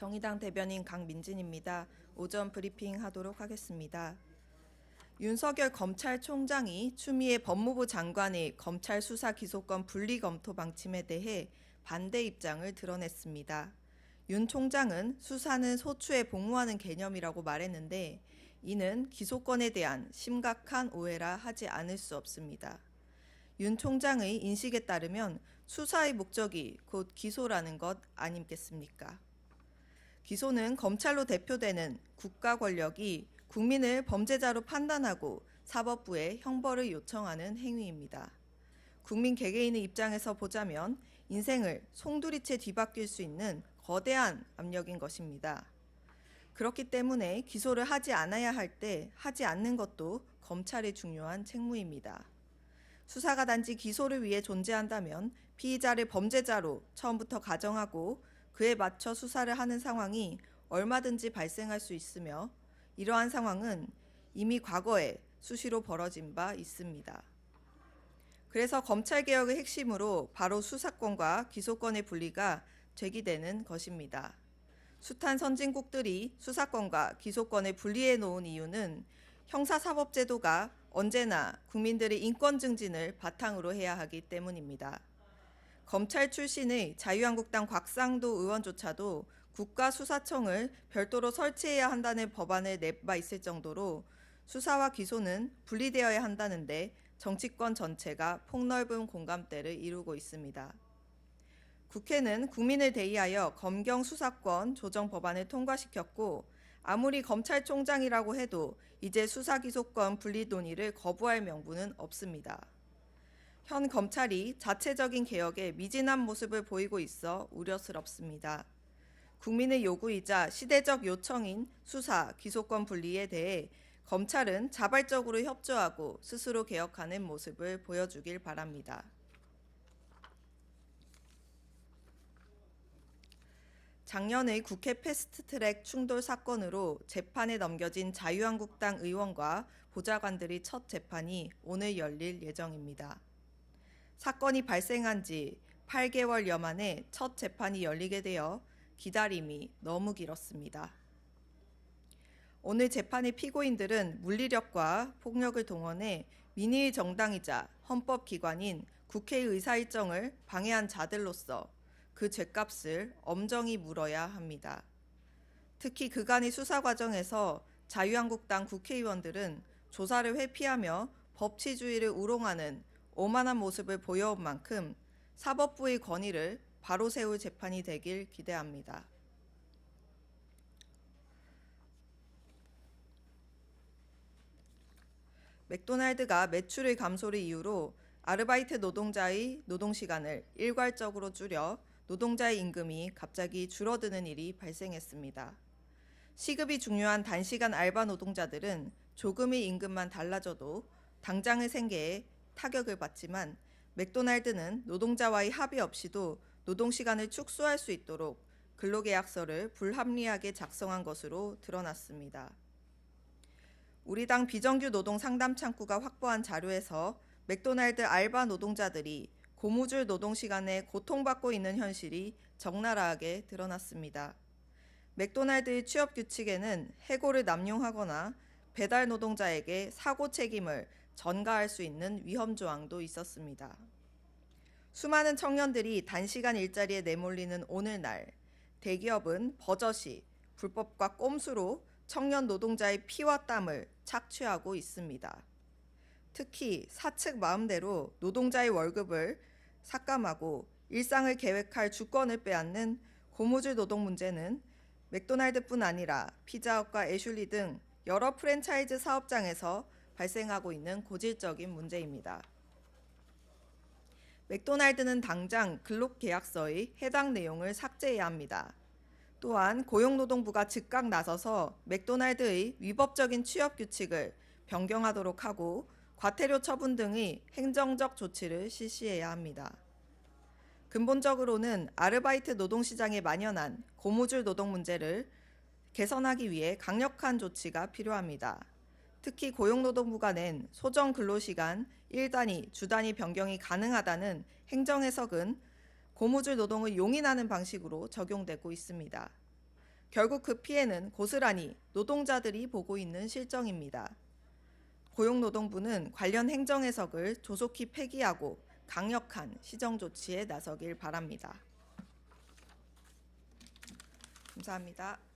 정의당 대변인 강민진입니다. 오전 브리핑 하도록 하겠습니다. 윤석열 검찰총장이 추미애 법무부 장관의 검찰 수사 기소권 분리 검토 방침에 대해 반대 입장을 드러냈습니다. 윤 총장은 수사는 소추에 복무하는 개념이라고 말했는데 이는 기소권에 대한 심각한 오해라 하지 않을 수 없습니다. 윤 총장의 인식에 따르면 수사의 목적이 곧 기소라는 것 아니겠습니까? 기소는 검찰로 대표되는 국가 권력이 국민을 범죄자로 판단하고 사법부에 형벌을 요청하는 행위입니다. 국민 개개인의 입장에서 보자면 인생을 송두리째 뒤바뀔 수 있는 거대한 압력인 것입니다. 그렇기 때문에 기소를 하지 않아야 할 때 하지 않는 것도 검찰의 중요한 책무입니다. 수사가 단지 기소를 위해 존재한다면 피의자를 범죄자로 처음부터 가정하고 그에 맞춰 수사를 하는 상황이 얼마든지 발생할 수 있으며 이러한 상황은 이미 과거에 수시로 벌어진 바 있습니다. 그래서 검찰 개혁의 핵심으로 바로 수사권과 기소권의 분리가 제기되는 것입니다. 숱한 선진국들이 수사권과 기소권을 분리해 놓은 이유는 형사사법제도가 언제나 국민들의 인권 증진을 바탕으로 해야 하기 때문입니다. 검찰 출신의 자유한국당 곽상도 의원조차도 국가수사청을 별도로 설치해야 한다는 법안을 내바 있을 정도로 수사와 기소는 분리되어야 한다는데 정치권 전체가 폭넓은 공감대를 이루고 있습니다. 국회는 국민을 대의하여 검경 수사권 조정 법안을 통과시켰고 아무리 검찰총장이라고 해도 이제 수사 기소권 분리 논의를 거부할 명분은 없습니다. 현 검찰이 자체적인 개혁에 미진한 모습을 보이고 있어 우려스럽습니다. 국민의 요구이자 시대적 요청인 수사, 기소권 분리에 대해 검찰은 자발적으로 협조하고 스스로 개혁하는 모습을 보여주길 바랍니다. 작년의 국회 패스트트랙 충돌 사건으로 재판에 넘겨진 자유한국당 의원과 보좌관들의 첫 재판이 오늘 열릴 예정입니다. 사건이 발생한 지 8개월여 만에 첫 재판이 열리게 되어 기다림이 너무 길었습니다. 오늘 재판의 피고인들은 물리력과 폭력을 동원해 민의의 정당이자 헌법기관인 국회의 의사 일정을 방해한 자들로서 그 죄값을 엄정히 물어야 합니다. 특히 그간의 수사 과정에서 자유한국당 국회의원들은 조사를 회피하며 법치주의를 우롱하는 오만한 모습을 보여온 만큼 사법부의 권위를 바로 세울 재판이 되길 기대합니다. 맥도날드가 매출의 감소를 이유로 아르바이트 노동자의 노동 시간을 일괄적으로 줄여 노동자의 임금이 갑자기 줄어드는 일이 발생했습니다. 시급이 중요한 단시간 알바 노동자들은 조금의 임금만 달라져도 당장의 생계에 타격을 받지만 맥도날드는 노동자와의 합의 없이도 노동 시간을 축소할 수 있도록 근로계약서를 불합리하게 작성한 것으로 드러났습니다. 우리 당 비정규 노동 상담 창구가 확보한 자료에서 맥도날드 알바 노동자들이 고무줄 노동 시간에 고통받고 있는 현실이 적나라하게 드러났습니다. 맥도날드의 취업 규칙에는 해고를 남용하거나 배달 노동자에게 사고 책임을 전가할 수 있는 위험 조항도 있었습니다. 수많은 청년들이 단시간 일자리에 내몰리는 오늘날 대기업은 버젓이 불법과 꼼수로 청년 노동자의 피와 땀을 착취하고 있습니다. 특히 사측 마음대로 노동자의 월급을 삭감하고 일상을 계획할 주권을 빼앗는 고무줄 노동 문제는 맥도날드뿐 아니라 피자헛과 애슐리 등 여러 프랜차이즈 사업장에서 발생하고 있는 고질적인 문제입니다. 맥도날드는 당장 근로 계약서의 해당 내용을 삭제해야 합니다. 또한 고용노동부가 즉각 나서서 맥도날드의 위법적인 취업 규칙을 변경하도록 하고 과태료 처분 등의 행정적 조치를 실시해야 합니다. 근본적으로는 아르바이트 노동 시장에 만연한 고무줄 노동 문제를 개선하기 위해 강력한 조치가 필요합니다. 특히 고용노동부가 낸 소정 근로시간 1단위, 주단위 변경이 가능하다는 행정 해석은 고무줄 노동을 용인하는 방식으로 적용되고 있습니다. 결국 그 피해는 고스란히 노동자들이 보고 있는 실정입니다. 고용노동부는 관련 행정 해석을 조속히 폐기하고 강력한 시정 조치에 나서길 바랍니다. 감사합니다.